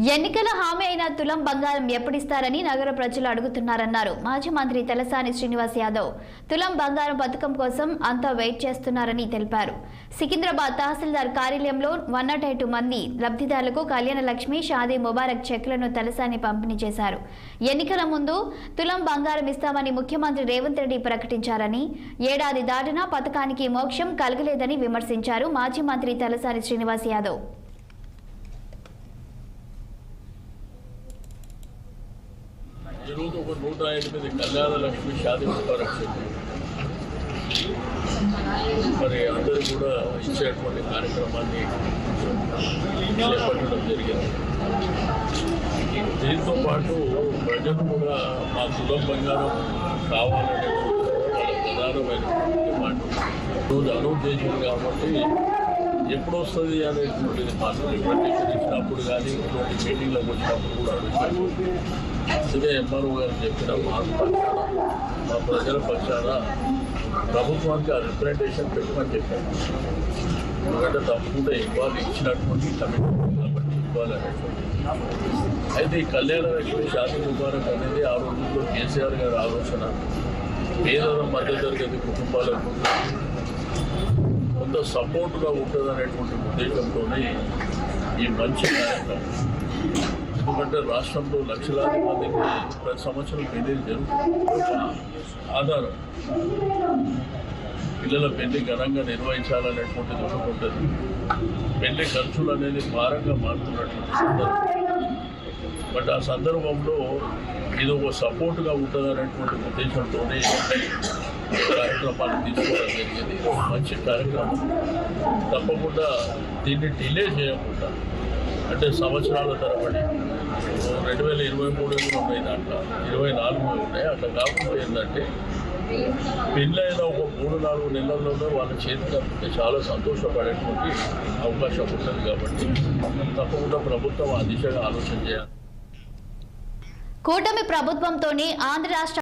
ఎన్నికల హామీ అయిన తులం బంగారం ఎప్పుడిస్తారని నగర ప్రజలు అడుగుతున్నారన్నారు. మాజీ మంత్రి తలసాని శ్రీనివాస్ యాదవ్ తులం బంగారం పథకం కోసం అంతా వెయిట్ చేస్తున్నారని తెలిపారు. సికింద్రాబాద్ తహసీల్దార్ కార్యాలయంలో వన్ నాట్ ఎయిట్ మంది లబ్ధిదారులకు కళ్యాణ లక్ష్మి షాదీ ముబారక్ చెక్లను తలసాని పంపిణీ చేశారు. ఎన్నికల ముందు తులం బంగారం ఇస్తామని ముఖ్యమంత్రి రేవంత్ రెడ్డి ప్రకటించారని ఏడాది దాటినా పథకానికి మోక్షం కలగలేదని విమర్శించారు మాజీ మంత్రి తలసాని శ్రీనివాస్ యాదవ్. ఈరోజు ఒక నూట ఎనిమిది కళ్యాణ లక్ష్మి షాదీ ముబారక్ చెప్పి మరి అందరూ కూడా ఇచ్చేటువంటి కార్యక్రమాన్ని చేపట్టడం జరిగింది. దీంతో పాటు ప్రజలు కూడా మా కులం బంగారం కావాలనే ప్రధానమైన డిమాండ్. రోజు అనౌన్స్ చేసింది కాబట్టి ఎప్పుడు వస్తుంది అనేటువంటిది మాత్రం రిప్రజెంటేషన్ ఇచ్చినప్పుడు కానీ ఇటువంటి మీటింగ్లకు వచ్చినప్పుడు కూడా అడుగుతారు ఇదే ఎంఆర్ఓ గారు చెప్పిన మా పక్షాన మా ప్రజల పక్షాన ప్రభుత్వానికి ఆ రిప్రజెంటేషన్ పెట్టమని చెప్పారు. ఎందుకంటే తప్పకుండా ఇవ్వాలి ఇచ్చినటువంటి కమిట్మెంట్ కాబట్టి ఇవ్వాలనేటువంటి అయితే ఈ కళ్యాణ లక్ష్మి షాదీ ముబారక్ అనేది ఆ రోజుల్లో కేసీఆర్ గారి ఆలోచన. పేదల మధ్యతరగతి కుటుంబాలకు. కొంత సపోర్ట్గా ఉంటుంది అనేటువంటి ఉద్దేశంతోనే ఈ మంచి కార్యక్రమం. ఎందుకంటే రాష్ట్రంలో లక్షలాది మందికి ప్రతి సంవత్సరం పెళ్ళి జరుగుతుంది ఆధారం. పిల్లల పెళ్ళి ఘనంగా నిర్వహించాలనేటువంటిది ఒకటి ఉంటుంది. పెళ్ళి ఖర్చులు అనేది భారంగా మారుతున్నటువంటి సందర్భం. బట్ ఆ సందర్భంలో ఇది ఒక సపోర్ట్గా ఉంటుంది అనేటువంటి ఉద్దేశంతోనే కార్యక్రమాలు తీసుకోవడం జరిగింది మంచి కార్యక్రమం. తప్పకుండా దీన్ని డిలే చేయకుండా అంటే సంవత్సరాల తరబడి రెండు వేల ఇరవై మూడు ఉన్నాయి దాంట్లో ఇరవై నాలుగు ఉన్నాయి. అట్లా కాకుండా ఏంటంటే పెళ్ళైన ఒక మూడు నాలుగు నెలల్లోనే వాళ్ళ చేతికి చాలా సంతోషపడేటువంటి అవకాశం ఉంటుంది కాబట్టి తప్పకుండా ప్రభుత్వం ఆ దిశగా ఆలోచన చేయాలి. కూటమి ప్రభుత్వంతోనే ఆంధ్ర రాష్ట్ర